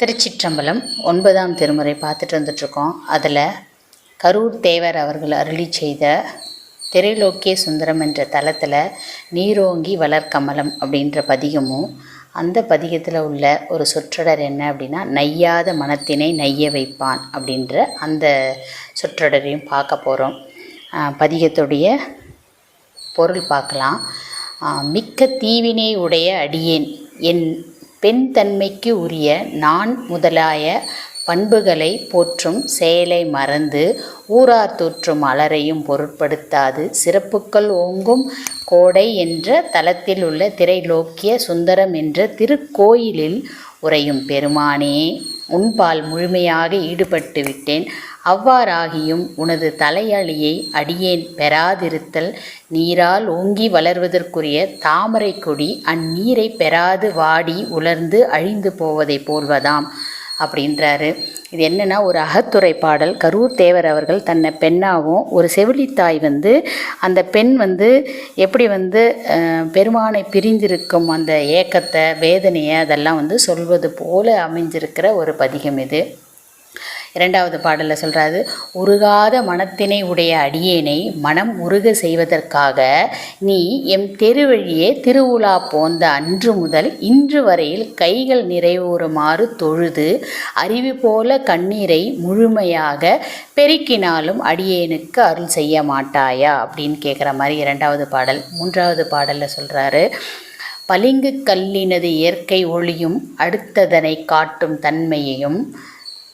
திருச்சிற்றம்பலம் ஒன்பதாம் திருமுறை பார்த்துட்டு வந்துட்ருக்கோம் அதில் கரூர் தேவர் அவர்கள் அருளி செய்த திரைலோக்கிய சுந்தரம் என்ற தலத்தில் நீரோங்கி வளர்க்கமலம் அப்படின்ற பதிகமும் அந்த பதிகத்தில் உள்ள ஒரு சொற்றொடர் என்ன அப்படின்னா நையாத மனத்தினை நைய வைப்பான் அப்படின்ற அந்த சொற்றொடரையும் பார்க்க போகிறோம் பதிகத்துடைய பொருள் பார்க்கலாம். மிக்க தீவினை உடைய அடியேன் என் பெண் தன்மைக்கு உரிய நான் முதலாய பண்புகளை போற்றும் செயலை மறந்து ஊரார் தோற்றும் அலரையும் பொருட்படுத்தாது. சிறப்புக்கள் ஓங்கும் கோடை என்ற தலத்தில் உள்ள திரைலோக்கிய சுந்தரம் என்ற திருக்கோயிலில் உறையும். பெருமானே உன்பால் முழுமையாக ஈடுபட்டு விட்டேன் அவ்வாறாகியும் உனது தலையழியை அடியேன் பெறாதிருத்தல் நீரால் ஓங்கி வளர்வதற்குரிய தாமரை கொடி அந்நீரை பெறாது வாடி உலர்ந்து அழிந்து போவதைப் போல்வதாம் அப்படின்றாரு. இது என்னென்னா ஒரு அகத்துறை பாடல். கரூர் தேவர் அவர்கள் தன்னை பெண்ணாகவும் ஒரு செவிலித்தாய் வந்து அந்த பெண் வந்து எப்படி வந்து பெருமானை பிரிந்திருக்கும் அந்த ஏக்கத்தை வேதனையை அதெல்லாம் வந்து சொல்வது போல அமைஞ்சிருக்கிற ஒரு பதிகம் இது. இரண்டாவது பாடலில் சொல்கிறாரு உருகாத மனத்தினை உடைய அடியேனை மனம் உருக செய்வதற்காக நீ எம் தெருவழியே திருவுலா போந்த அன்று முதல் இன்று வரையில் கைகள் நிறைவுறுமாறு தொழுது அறிவு போல கண்ணீரை முழுமையாக பெருக்கினாலும் அடியேனுக்கு அருள் செய்ய மாட்டாயா? அப்படின்னு கேட்குற மாதிரி இரண்டாவது பாடல் மூன்றாவது பாடலில் சொல்கிறாரு பளிங்கு கல்லினது இயற்கை ஒளியும் அடுத்ததனை காட்டும் தன்மையையும்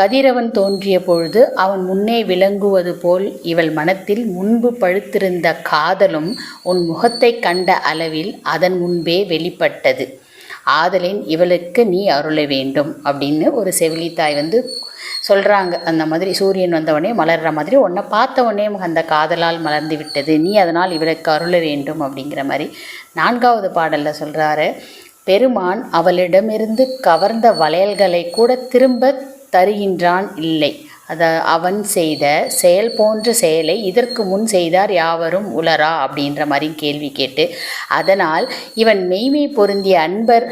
கதிரவன் தோன்றிய பொழுது அவன் முன்னே விளங்குவது போல் இவள் மனத்தில் முன்பு பழுத்திருந்த காதலும் உன் முகத்தைக் கண்ட அளவில் அதன் முன்பே வெளிப்பட்டது. ஆதலின் இவளுக்கு நீ அருள வேண்டும் அப்படின்னு ஒரு செவிலித்தாய் வந்து சொல்கிறாங்க அந்த மாதிரி சூரியன் வந்தவொடனே மலர்ற மாதிரி உன்னை பார்த்த உடனே அந்த காதலால் மலர்ந்து விட்டது. நீ அதனால் இவளுக்கு அருள வேண்டும் அப்படிங்கிற மாதிரி நான்காவது பாடலில் சொல்கிறாரு பெருமான் அவளிடமிருந்து கவர்ந்த வளையல்களை கூட திரும்ப தருகின்றான் இல்லை. அத அவன் செய்த செயல் போன்ற செயலை இதற்கு முன் செய்தார் யாவரும் உலரா அப்படின்ற மாதிரி கேள்வி கேட்டு அதனால் இவன் மெய்மை பொருந்திய அன்பர்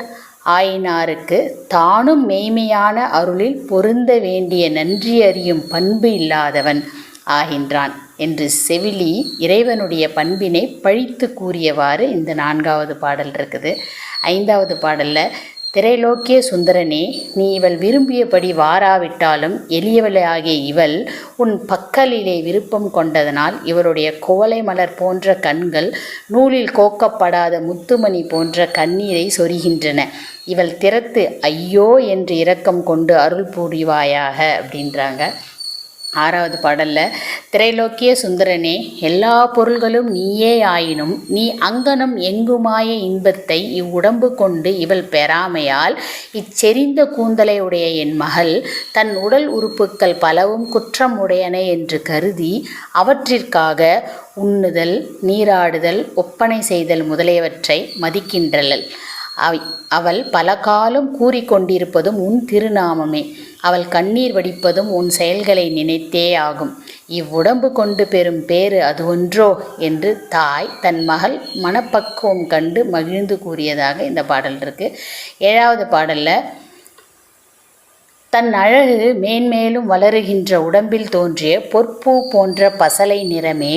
ஆயினாருக்கு தானும் மெய்மையான அருளில் பொருந்த வேண்டிய நன்றி அறியும் பண்பு இல்லாதவன் ஆகின்றான் என்று செவிலி இறைவனுடைய பண்பினை பழித்து கூறியவாறு இந்த நான்காவது பாடல் இருக்குது. ஐந்தாவது பாடலில் திரைலோக்கிய சுந்தரனே நீ இவள் விரும்பியபடி வாராவிட்டாலும் எளியவளாகிய இவள் உன் பக்கலிலே விருப்பம் கொண்டதனால் இவருடைய குவளை மலர் போன்ற கண்கள் நூலில் கோக்கப்படாத முத்துமணி போன்ற கண்ணீரை சொரிகின்றன. இவள் திறத்து ஐயோ என்று இரக்கம் கொண்டு அருள் புரிவாயாக அப்படின்றாங்க. ஆறாவது பாடலில் திரைலோக்கிய சுந்தரனே எல்லா பொருள்களும் நீயே ஆயினும் நீ அங்கனம் எங்குமாய இன்பத்தை இவ்வுடம்பு கொண்டு இவள் பெறாமையால் இச்செறிந்த கூந்தலை உடைய என் மகள் தன் உடல் உறுப்புக்கள் பலவும் குற்றம் உடையன என்று கருதி அவற்றிற்காக உண்ணுதல் நீராடுதல் ஒப்பனை செய்தல் முதலியவற்றை மதிக்கின்றளள் அவள் பல காலம் கூறிக்கொண்டிருப்பதும் உன் திருநாமமே. அவள் கண்ணீர் வடிப்பதும் உன் செயல்களை நினைத்தே ஆகும். இவ்வுடம்பு கொண்டு பெறும் பேறு அது ஒன்றோ என்று தாய் தன் மகள் மனப்பக்குவம் கண்டு மகிழ்ந்து கூறியதாக இந்த பாடல் இருக்குது ஏழாவது பாடலில் தன் அழகு மேன்மேலும் வளருகின்ற உடம்பில் தோன்றிய பொற்பூ போன்ற பசலை நிறமே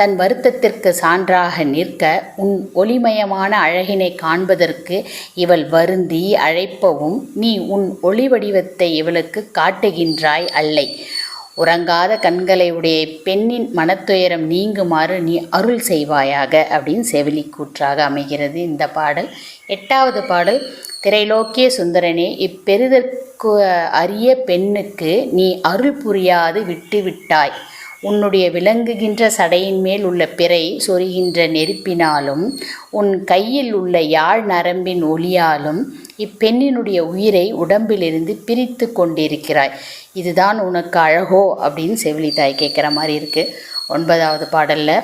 தன் வருத்தத்திற்கு சான்றாக நிற்க உன் ஒளிமயமான அழகினை காண்பதற்கு இவள் வருந்தி அழைப்பவும் நீ உன் ஒளி வடிவத்தை இவளுக்கு காட்டுகின்றாய் அல்லை. உறங்காத கண்களை உடைய பெண்ணின் மனத்துயரம் நீங்குமாறு நீ அருள் செய்வாயாக அப்படின்னு செவிலி கூற்றாக அமைகிறது இந்த பாடல். எட்டாவது பாடல் திரைலோக்கிய சுந்தரனே இப்பெரிதற்கு அரிய பெண்ணுக்கு நீ அருள் புரியாது விட்டு விட்டாய். உன்னுடைய விளங்குகின்ற சடையின் மேல் உள்ள பிறை சொரிகின்ற நெருப்பினாலும் உன் கையில் உள்ள யாழ் நரம்பின் ஒளியாலும் இப்பெண்ணினுடைய உயிரை உடம்பிலிருந்து பிரித்து கொண்டிருக்கிறாய். இதுதான் உனக்கு அழகோ? அப்படின்னு செவிலித்தாய் கேட்குற மாதிரி இருக்குது ஒன்பதாவது பாடலில்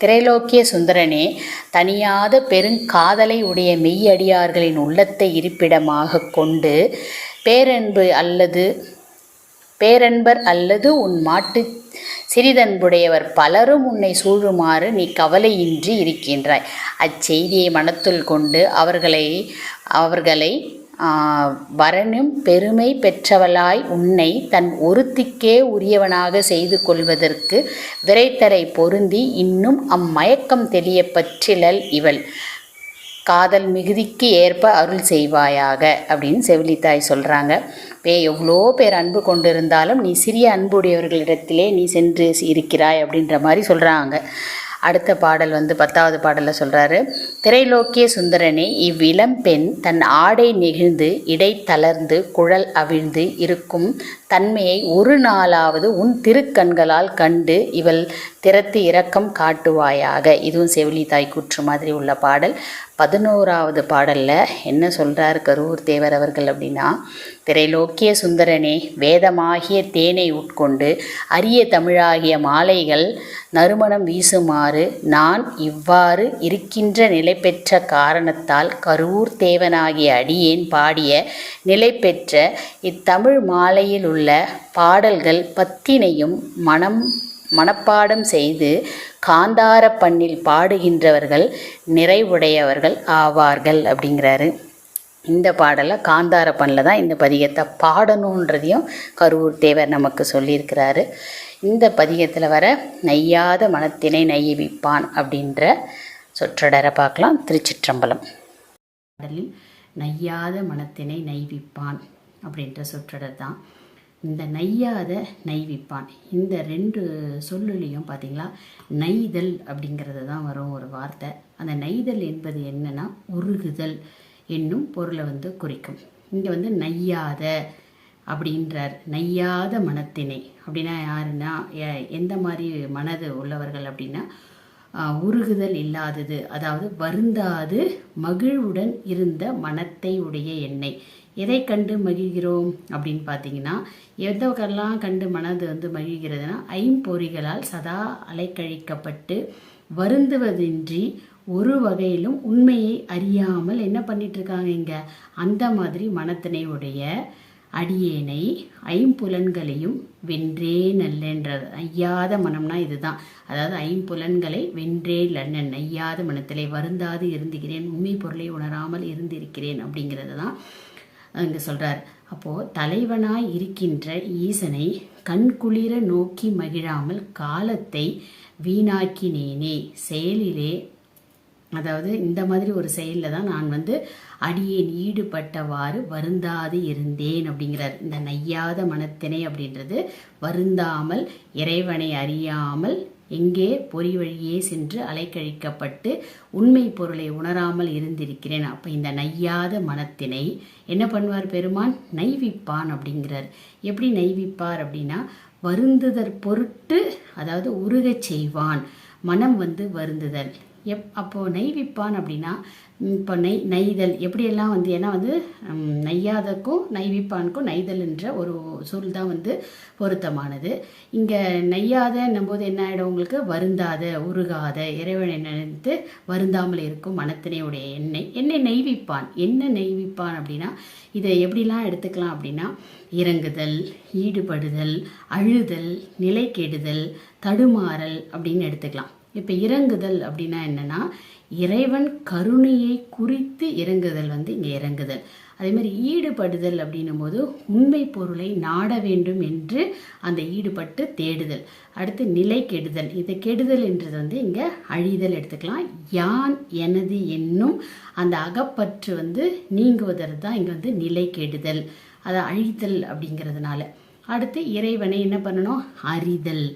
திரைலோக்கிய சுந்தரனே தனியாத பெருங்காதலை உடைய மெய்யடியார்களின் உள்ளத்தை இருப்பிடமாக கொண்டு பேரன்பு அல்லது பேரன்பர் அல்லது உன் மாட்டு. சிறிதன்புடையவர் பலரும் உன்னை சூழுமாறு நீ கவலையின்றி இருக்கின்றாய். அச்செய்தியை மனத்துள் கொண்டு அவர்களை அவர்களை வரனும் பெருமை பெற்றவளாய் உன்னை தன் ஒருத்திக்கே உரியவனாக செய்து கொள்வதற்கு விரைத்தரை பொருந்தி இன்னும் அம்மயக்கம் தெளிய பற்றிலல் இவள். காதல் மிகுதிக்கு ஏற்ப அருள் செய்வாயாக அப்படின்னு செவிலித்தாய் சொல்கிறாங்க பே எவ்வளோ பேர் அன்பு கொண்டிருந்தாலும் நீ சிறிய அன்புடையவர்களிடத்திலே நீ சென்று இருக்கிறாய் அப்படின்ற மாதிரி சொல்கிறாங்க அடுத்த பாடல் வந்து பத்தாவது பாடலில் சொல்கிறாரு திரைலோக்கிய சுந்தரனே இவ்விளம்பெண் தன் ஆடை நெகிழ்ந்து இடை தளர்ந்து குழல் அவிழ்ந்து இருக்கும் தன்மையை ஒரு நாளாவது உன் திருக்கண்களால் கண்டு இவள் திறத்து இரக்கம் காட்டுவாயாக. இதுவும் செவிலி தாய் கூற்று மாதிரி உள்ள பாடல். பதினோராவது பாடலில் என்ன சொல்கிறார் கரூர் தேவர் அவர்கள் அப்படின்னா திரைலோக்கிய சுந்தரனே வேதமாகிய தேனை உட்கொண்டு அரிய தமிழாகிய மாலைகள் நறுமணம் வீசுமாறு நான் இவ்வாறு இருக்கின்ற நிலை பெற்ற காரணத்தால் கரூர் தேவனாகிய அடியேன் பாடிய நிலை பெற்ற இத்தமிழ் மாலையில் உள்ள உள்ள பாடல்கள் பத்தினையும் மனம் மனப்பாடம் செய்து காந்தார பண்ணில் பாடுகின்றவர்கள் நிறைவுடையவர்கள் ஆவார்கள் அப்படிங்கிறாரு. இந்த பாடலை காந்தார பண்ணில் தான் இந்த பதிகத்தை பாடணுன்றதையும் கருவூர் தேவர் நமக்கு சொல்லியிருக்கிறாரு. இந்த பதிகத்தில் வர நையாத மனத்தினை நைவிப்பான் அப்படின்ற சொற்றொடரை பார்க்கலாம். திருச்சிற்றம்பலம். பாடலில் நையாத மனத்தினை நைவிப்பான் அப்படின்ற சொற்றொடர் தான். இந்த நையாத நைவிப்பான் இந்த ரெண்டு சொல்லுலேயும் பார்த்தீங்களா? நெய்தல் அப்படிங்கிறது தான் வரும் ஒரு வார்த்தை. அந்த நெய்தல் என்பது என்னன்னா உருகுதல் என்னும் பொருளை வந்து குறிக்கும். இங்கே வந்து நையாத அப்படின்றார். நையாத மனத்தினை. அப்படின்னா யாருன்னா எந்த மாதிரி மனது உள்ளவர்கள் அப்படின்னா உருகுதல் இல்லாதது. அதாவது வருந்தாது மகிழ்வுடன் இருந்த மனத்தை உடைய எண்ணெய். எதை கண்டு மகிழ்கிறோம் அப்படின்னு பார்த்தீங்கன்னா எதற்கெல்லாம் கண்டு மனது வந்து மகிழ்கிறதுனா ஐம்பொறிகளால் சதா அலைக்கழிக்கப்பட்டு வருந்துவதின்றி ஒரு வகையிலும் உண்மையை அறியாமல் என்ன பண்ணிட்டு இருக்காங்க இங்க? அந்த மாதிரி மனத்தினையுடைய அடியேனை ஐம்புலன்களையும் வென்றே நல்லென்றது. ஐயாத மனம்னா இதுதான். அதாவது ஐம்புலன்களை வென்றே நல்லன். ஐயாத மனத்திலே வருந்தாது இருந்துகிறேன். உண்மை பொருளை உணராமல் இருந்திருக்கிறேன் அப்படிங்கிறது தான் அங்கே சொல்றார். அப்போ தலைவனாய் இருக்கின்ற ஈசனை கண்குளிர நோக்கி மகிழாமல் காலத்தை வீணாக்கினேனே. செயலிலே அதாவது இந்த மாதிரி ஒரு செயலில் தான் நான் வந்து அடியேன் ஈடுபட்டவாறு வருந்தாது இருந்தேன் அப்படிங்கிறார். இந்த நையாத மனத்தினை அப்படின்றது வருந்தாமல் இறைவனை அறியாமல் எங்கே பொறி வழியே சென்று அலைக்கழிக்கப்பட்டு உண்மை பொருளை உணராமல் இருந்திருக்கிறேன். அப்போ இந்த நையாத மனத்தினை என்ன பண்ணுவார் பெருமான்? நைவிப்பான் அப்படிங்கிறார். எப்படி நைவிப்பார் அப்படின்னா வருந்துதற் பொருட்டு அதாவது உருகச் செய்வான். மனம் வந்து வருந்துதல். எப் அப்போது நெய்விப்பான் அப்படின்னா இப்போ நெய் நெய்தல் எப்படியெல்லாம் வந்து ஏன்னா வந்து நெய்யாதக்கும் நெய்விப்பானுக்கும் நெய்தல்ன்ற ஒரு சொல் தான் வந்து பொருத்தமானது. இங்கே நெய்யாதன்னும் போது என்ன ஆகிடும் உங்களுக்கு? வருந்தாத உருகாத இறைவனை நினைத்து வருந்தாமல் இருக்கும் மனத்தினையுடைய எண்ணெய். என்னை நெய்விப்பான் என்ன நெய்விப்பான் அப்படின்னா இதை எப்படிலாம் எடுத்துக்கலாம் அப்படின்னா இறங்குதல் ஈடுபடுதல் அழுதல் நிலை கெடுதல் தடுமாறல் அப்படின்னு எடுத்துக்கலாம். இப்போ இறங்குதல் அப்படின்னா என்னென்னா இறைவன் கருணையை குறித்து இறங்குதல் வந்து இங்கே இறங்குதல். அதே மாதிரி ஈடுபடுதல் அப்படின்னும் போது உண்மை பொருளை நாட வேண்டும் என்று அந்த ஈடுபட்டு தேடுதல். அடுத்து நிலை கெடுதல். இதை கெடுதல் என்றது வந்து இங்கே அழிதல் எடுத்துக்கலாம். யான் எனது என்னும் அந்த அகப்பற்று வந்து நீங்குவதற்கு தான் இங்கே வந்து நிலை கெடுதல். அதை அழிதல் அப்படிங்கிறதுனால. அடுத்து இறைவனை என்ன பண்ணணும்? அறிதல்.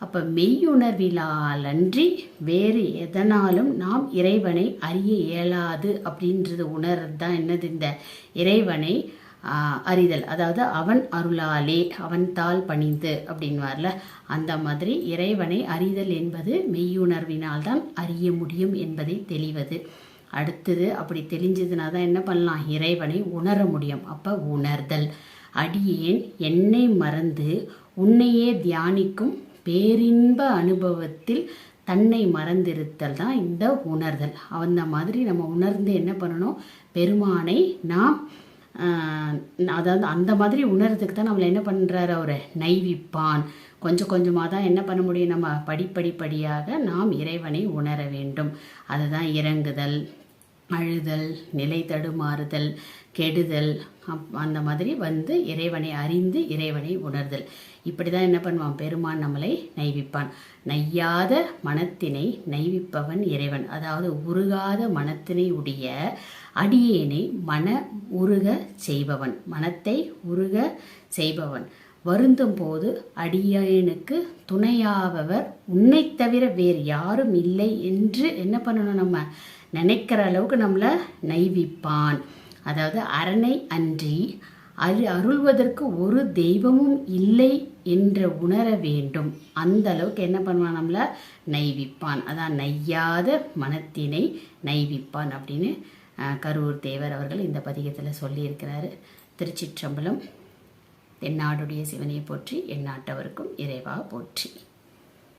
அப்போ மெய்யுணர்விலால் அன்றி வேறு எதனாலும் நாம் இறைவனை அறிய இயலாது அப்படின்றது உணர்றது தான் என்னது இந்த இறைவனை அறிதல். அதாவது அவன் அருளாலே அவன் தாள் பணிந்து அப்படின்வார்ல அந்த மாதிரி இறைவனை அறிதல் என்பது மெய்யுணர்வினால் தான் அறிய முடியும் என்பதை தெளிவது. அடுத்தது அப்படி தெளிஞ்சதுனா தான் என்ன பண்ணலாம்? இறைவனை உணர முடியும். அப்போ உணர்தல். அடியேன் என்னை மறந்து உன்னையே தியானிக்கும் பேரின்ப அனுபவத்தில் தன்னை மறந்திருத்தல் தான் இந்த உணர்தல். அந்த மாதிரி நம்ம உணர்ந்து என்ன பண்ணணும்? பெருமானை நாம் அதாவது அந்த மாதிரி உணர்றதுக்கு தான் நம்மளை என்ன பண்ணுறாரு அவர்? நைவிப்பான். கொஞ்சம் கொஞ்சமாக தான் என்ன பண்ண முடியும்? நம்ம படிப்படிப்படியாக நாம் இறைவனை உணர வேண்டும். அதுதான் இறங்குதல். அழுதல் நிலை தடுமாறுதல் கெடுதல் அப்- அந்த மாதிரி வந்து இறைவனை அறிந்து இறைவனை உணர்தல். இப்படி தான் என்ன பண்ணுவான்? பெருமான் நம்மளை நைவிப்பான் நையாத மனத்தினை நைவிப்பவன் இறைவன். அதாவது உருகாத மனத்தினை உடைய அடியேனை மன உருக செய்பவன். மனத்தை உருக செய்பவன். வருந்தும் போது அடியனுக்கு துணையாபவர் உன்னை தவிர வேறு யாரும் இல்லை என்று என்ன பண்ணணும் நம்ம? நினைக்கிற அளவுக்கு நம்மளை நைவிப்பான். அதாவது அரணை அன்றி அரு அருள்வதற்கு ஒரு தெய்வமும் இல்லை என்று உணர வேண்டும். அந்த அளவுக்கு என்ன பண்ணுவான் நம்மளை? நைவிப்பான். அதான் நையாத மனத்தினை நைவிப்பான் அப்படின்னு கரூர் தேவர் அவர்கள் இந்த பதிகத்தில் சொல்லியிருக்கிறாரு. திருச்சிற்றம்பலம் தென்னாடுடைய சிவனை போற்றி எந்நாட்டவருக்கும் இறைவா போற்றி.